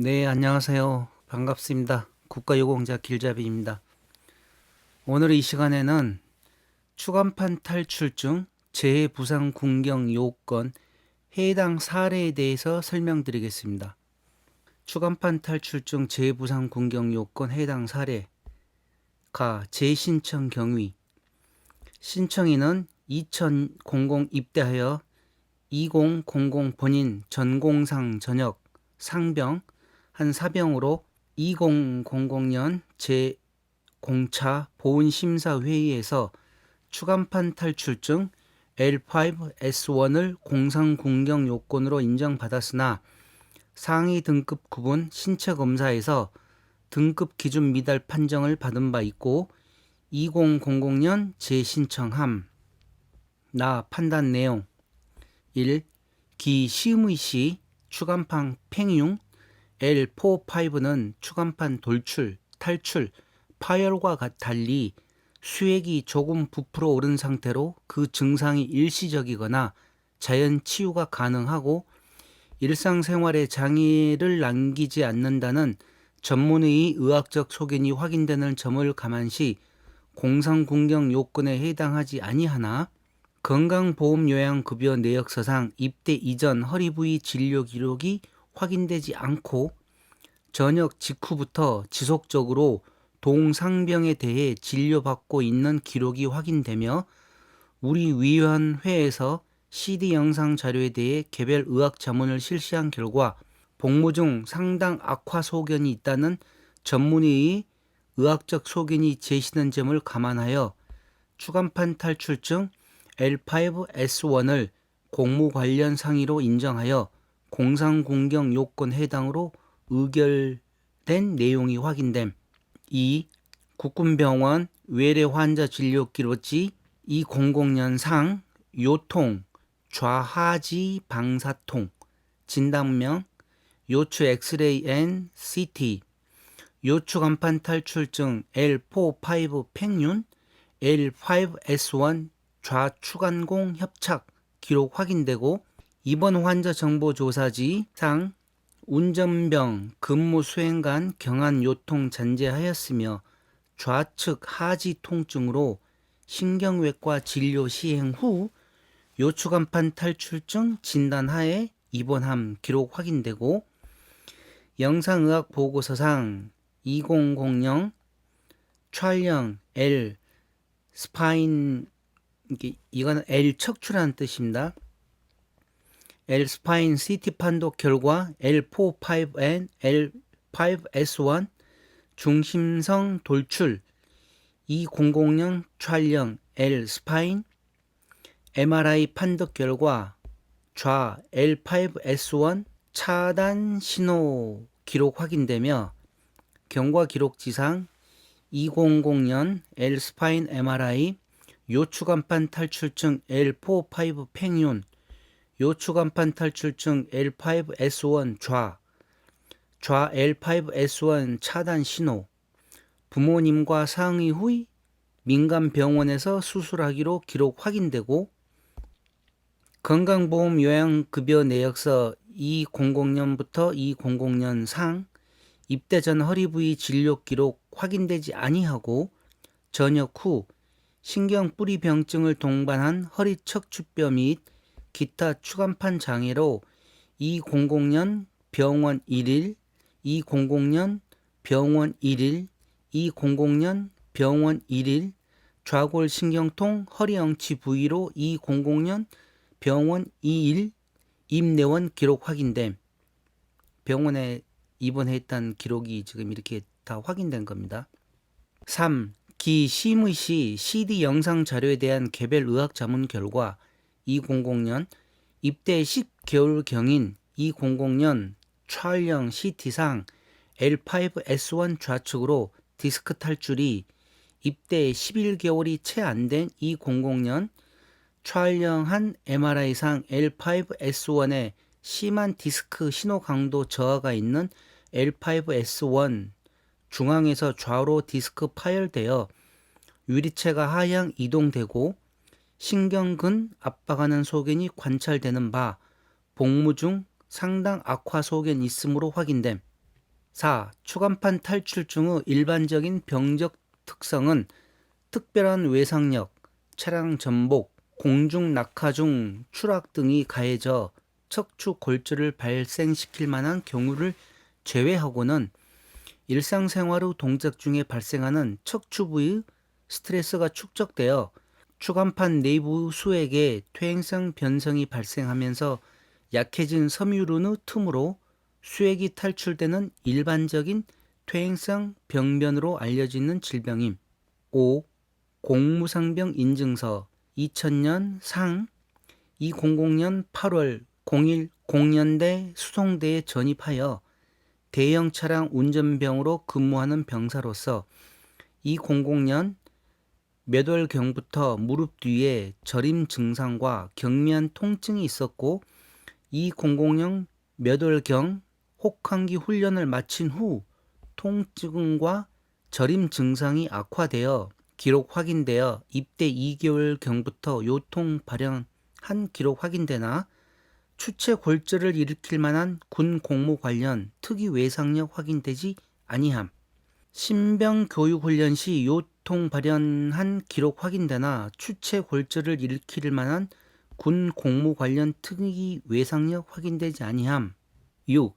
네, 안녕하세요. 반갑습니다. 국가유공자 길잡이입니다. 오늘 이 시간에는 추간판 탈출중 재해부상 군경 요건 해당 사례에 대해서 설명드리겠습니다. 추간판 탈출중 재해부상 군경 요건 해당 사례 가 재신청 경위 신청인은 2000 입대하여 2000 본인 전공상 전역 상병 한 사병으로 2000년 제0차 보훈심사회의에서 추간판 탈출증 L5S1을 공상군경 요건으로 인정받았으나 상위 등급 구분 신체 검사에서 등급 기준 미달 판정을 받은 바 있고 2000년 재신청함 나 판단 내용 1. 기 시음의 시 추간판 팽융 L45는 추간판 돌출, 탈출, 파열과 가- 달리 수액이 조금 부풀어 오른 상태로 그 증상이 일시적이거나 자연 치유가 가능하고 일상생활에 장애를 남기지 않는다는 전문의의 의학적 소견이 확인되는 점을 감안시 공상군경 요건에 해당하지 아니하나 건강보험요양급여 내역서상 입대 이전 허리 부위 진료 기록이 확인되지 않고 전역 직후부터 지속적으로 동상병에 대해 진료받고 있는 기록이 확인되며 우리 위원회에서 CD 영상 자료에 대해 개별 의학 자문을 실시한 결과 복무 중 상당 악화 소견이 있다는 전문의의 의학적 소견이 제시된 점을 감안하여 추간판 탈출증 L5S1을 공무 관련 상의로 인정하여 공상공경 요건 해당으로 의결된 내용이 확인됨. 2. 국군병원 외래 환자 진료 기록지 2000년상 요통 좌하지 방사통 진단명 요추 엑스레이 앤 CT 요추 간판 탈출증 L45 팽윤 L5S1 좌추간공 협착 기록 확인되고 이번 환자 정보 조사지 상 운전병 근무 수행간 경한 요통 잔재하였으며 좌측 하지 통증으로 신경외과 진료 시행 후 요추간판 탈출증 진단하에 입원함 기록 확인되고 영상의학 보고서상 2000 촬영 L 스파인 이거는 L 척추라는 뜻입니다. L 스파인 CT 판독 결과 L45N L5S1 중심성 돌출 2000년 촬영 L 스파인 MRI 판독 결과 좌 L5S1 차단 신호 기록 확인되며 경과 기록 지상 2000년 L 스파인 MRI 요추간판 탈출증 L45 팽윤 요추간판 탈출증 L5S1 좌, 좌 L5S1 차단 신호, 부모님과 상의 후 민간 병원에서 수술하기로 기록 확인되고 건강보험 요양급여 내역서 2000년부터 2000년 상 입대 전 허리 부위 진료 기록 확인되지 아니하고 전역 후 신경 뿌리 병증을 동반한 허리 척추뼈 및 기타 추간판 장애로 2000년 병원 1일, 2000년 병원 1일, 2000년 병원 1일, 좌골 신경통 허리 엉치 부위로 2000년 병원 2일 입내원 기록 확인됨. 병원에 입원했다는 기록이 지금 이렇게 다 확인된 겁니다. 3. 기 심의 시 CD 영상 자료에 대한 개별 의학 자문 결과 2000년 입대 10개월경인 2000년 촬영 CT상 L5S1 좌측으로 디스크 탈출이 입대 11개월이 채 안 된 2000년 촬영한 MRI상 L5S1에 심한 디스크 신호 강도 저하가 있는 L5S1 중앙에서 좌우로 디스크 파열되어 유리체가 하향 이동되고 신경근 압박하는 소견이 관찰되는 바 복무 중 상당 악화 소견 있음으로 확인됨. 4. 추간판 탈출증의 일반적인 병적 특성은 특별한 외상력, 차량 전복, 공중 낙하 중 추락 등이 가해져 척추 골절을 발생시킬 만한 경우를 제외하고는 일상생활 후 동작 중에 발생하는 척추 부의 스트레스가 축적되어 추간판 내부 수액에 퇴행성 변성이 발생하면서 약해진 섬유륜의 틈으로 수액이 탈출되는 일반적인 퇴행성 병변으로 알려지는 질병임. 5. 공무상병 인증서 2000년 상 2000년 8월 01 공연대 수송대에 전입하여 대형 차량 운전병으로 근무하는 병사로서 2000년 몇 월경부터 무릎 뒤에 저림 증상과 경미한 통증이 있었고 2000년 몇 월경 혹한기 훈련을 마친 후 통증과 저림 증상이 악화되어 기록 확인되어 입대 2개월 경부터 요통 발현한 기록 확인되나 추체 골절을 일으킬 만한 군 공무 관련 특이 외상력 확인되지 아니함. 신병 교육 훈련 시 요 통 발현한 기록 확인되나 추체 골절을 일으킬 만한 군 공무 관련 특이 외상력 확인되지 아니함. 6.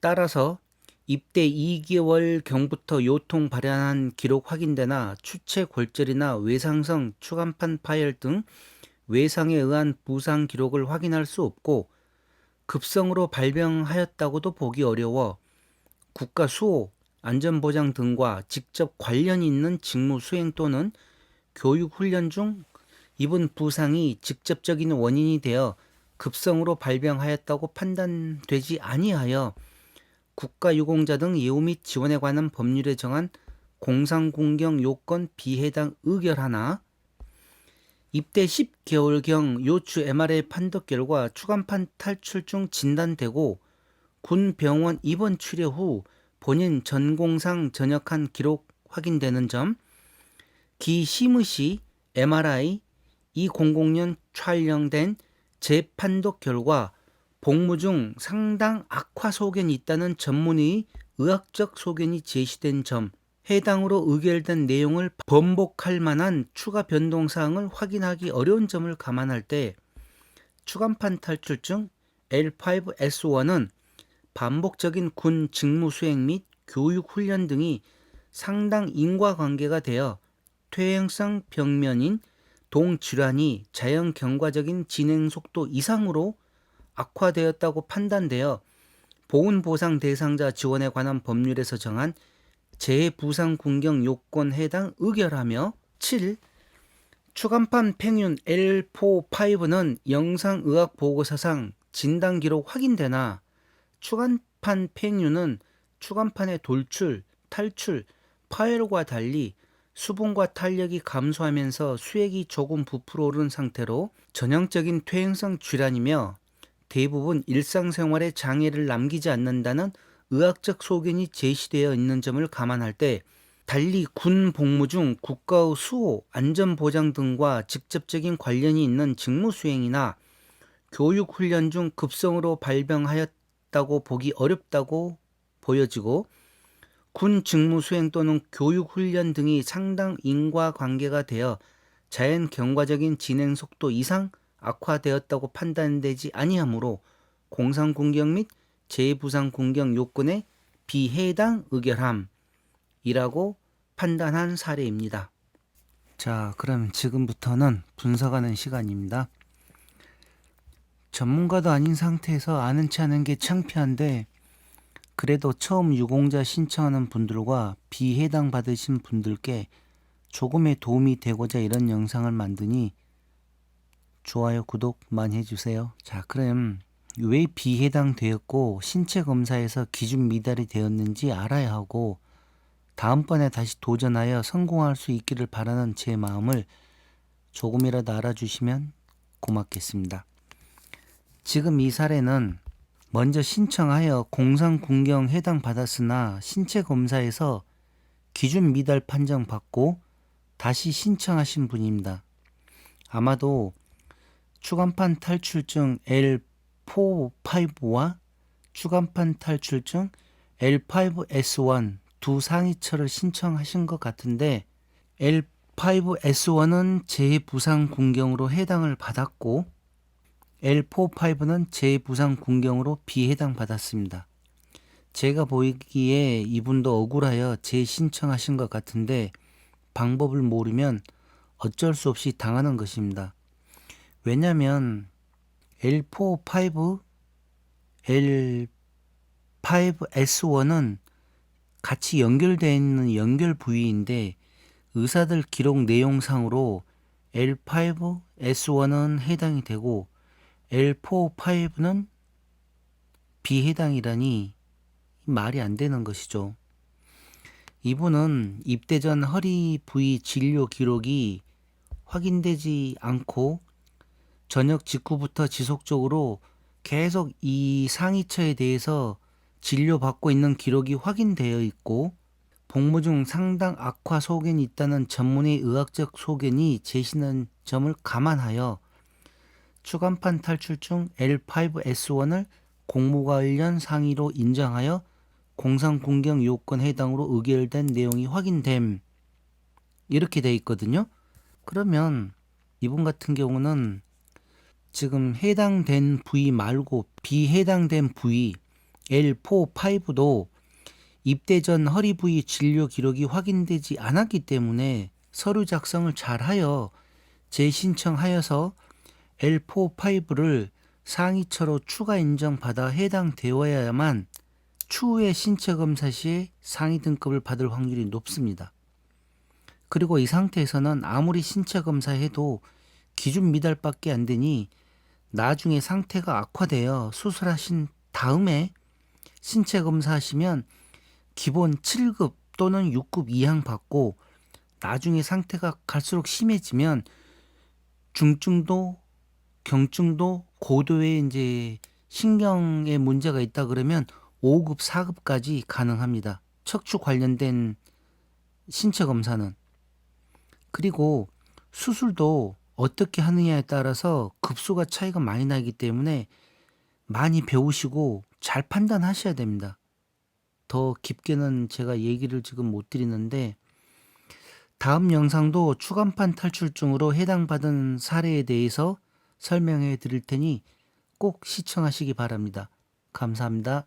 따라서 입대 2개월 경부터 요통 발현한 기록 확인되나 추체 골절이나 외상성 추간판 파열 등 외상에 의한 부상 기록을 확인할 수 없고 급성으로 발병하였다고도 보기 어려워 국가 수호, 안전보장 등과 직접 관련이 있는 직무 수행 또는 교육 훈련 중 입은 부상이 직접적인 원인이 되어 급성으로 발병하였다고 판단되지 아니하여 국가유공자 등 예우 및 지원에 관한 법률에 정한 공상공경 요건 비해당 의결 하나 입대 10개월경 요추 MRI 판독 결과 추간판 탈출 중 진단되고 군 병원 입원 치료 후 본인 전공상 전역한 기록 확인되는 점, 기 시무시 MRI 2000년 촬영된 재판독 결과 복무 중 상당 악화 소견이 있다는 전문의 의학적 소견이 제시된 점, 해당으로 의결된 내용을 번복할 만한 추가 변동 사항을 확인하기 어려운 점을 감안할 때 추간판 탈출증 L5S1은 반복적인 군 직무 수행 및 교육 훈련 등이 상당 인과관계가 되어 퇴행성 병면인 동질환이 자연 경과적인 진행 속도 이상으로 악화되었다고 판단되어 보훈보상 대상자 지원에 관한 법률에서 정한 재해부상 군경 요건 해당 의결하며 7. 추간판 팽윤 L4-5는 영상의학 보고서상 진단 기록 확인되나 추간판 팽윤은 추간판의 돌출, 탈출, 파열과 달리 수분과 탄력이 감소하면서 수액이 조금 부풀어 오른 상태로 전형적인 퇴행성 질환이며 대부분 일상생활에 장애를 남기지 않는다는 의학적 소견이 제시되어 있는 점을 감안할 때 달리 군 복무 중 국가의 수호, 안전보장 등과 직접적인 관련이 있는 직무 수행이나 교육 훈련 중 급성으로 발병하였 다고 보기 어렵다고 보여지고 군 직무 수행 또는 교육 훈련 등이 상당 인과 관계가 되어 자연 경과적인 진행 속도 이상 악화되었다고 판단되지 아니하므로 공상 공격 및 재부상 공격 요건에 비해당 의결함이라고 판단한 사례입니다. 자, 그럼 지금부터는 분석하는 시간입니다. 전문가도 아닌 상태에서 아는 체 하는 게 창피한데 그래도 처음 유공자 신청하는 분들과 비해당 받으신 분들께 조금의 도움이 되고자 이런 영상을 만드니 좋아요, 구독 많이 해주세요. 자, 그럼 왜 비해당 되었고 신체 검사에서 기준 미달이 되었는지 알아야 하고 다음번에 다시 도전하여 성공할 수 있기를 바라는 제 마음을 조금이라도 알아주시면 고맙겠습니다. 지금 이 사례는 먼저 신청하여 공상군경 해당 받았으나 신체 검사에서 기준 미달 판정 받고 다시 신청하신 분입니다. 아마도 추간판 탈출증 L4, 5와 추간판 탈출증 L5S1 두 상위처를 신청하신 것 같은데 L5S1은 재부상 군경으로 해당을 받았고 L45는 재부상 군경으로 비해당 받았습니다. 제가 보이기에 이분도 억울하여 재신청하신 것 같은데 방법을 모르면 어쩔 수 없이 당하는 것입니다. 왜냐면 L4, 5, L5S1은 같이 연결되어 있는 연결 부위인데 의사들 기록 내용상으로 L5S1은 해당이 되고 L4, 5는 비해당이라니 말이 안 되는 것이죠. 이분은 입대 전 허리 부위 진료 기록이 확인되지 않고 저녁 직후부터 지속적으로 계속 이 상위처에 대해서 진료받고 있는 기록이 확인되어 있고 복무 중 상당 악화 소견이 있다는 전문의 의학적 소견이 제시는 점을 감안하여 추간판 탈출 중 L5S1을 공무관련 상의로 인정하여 공상공경 요건 해당으로 의결된 내용이 확인됨 이렇게 돼 있거든요. 그러면 이분 같은 경우는 지금 해당된 부위 말고 비해당된 부위 L4, 5도 입대 전 허리 부위 진료 기록이 확인되지 않았기 때문에 서류 작성을 잘하여 재신청하여서 L4, 5를 상위처로 추가 인정받아 해당되어야만 추후에 신체 검사 시에 상위 등급을 받을 확률이 높습니다. 그리고 이 상태에서는 아무리 신체 검사해도 기준 미달밖에 안 되니 나중에 상태가 악화되어 수술하신 다음에 신체 검사하시면 기본 7급 또는 6급 이상 받고 나중에 상태가 갈수록 심해지면 중증도 경증도 고도의 이제 신경에 문제가 있다 그러면 5급, 4급까지 가능합니다. 척추 관련된 신체 검사는. 그리고 수술도 어떻게 하느냐에 따라서 급수가 차이가 많이 나기 때문에 많이 배우시고 잘 판단하셔야 됩니다. 더 깊게는 제가 얘기를 지금 못 드리는데 다음 영상도 추간판 탈출증으로 해당받은 사례에 대해서 설명해 드릴 테니 꼭 시청하시기 바랍니다. 감사합니다.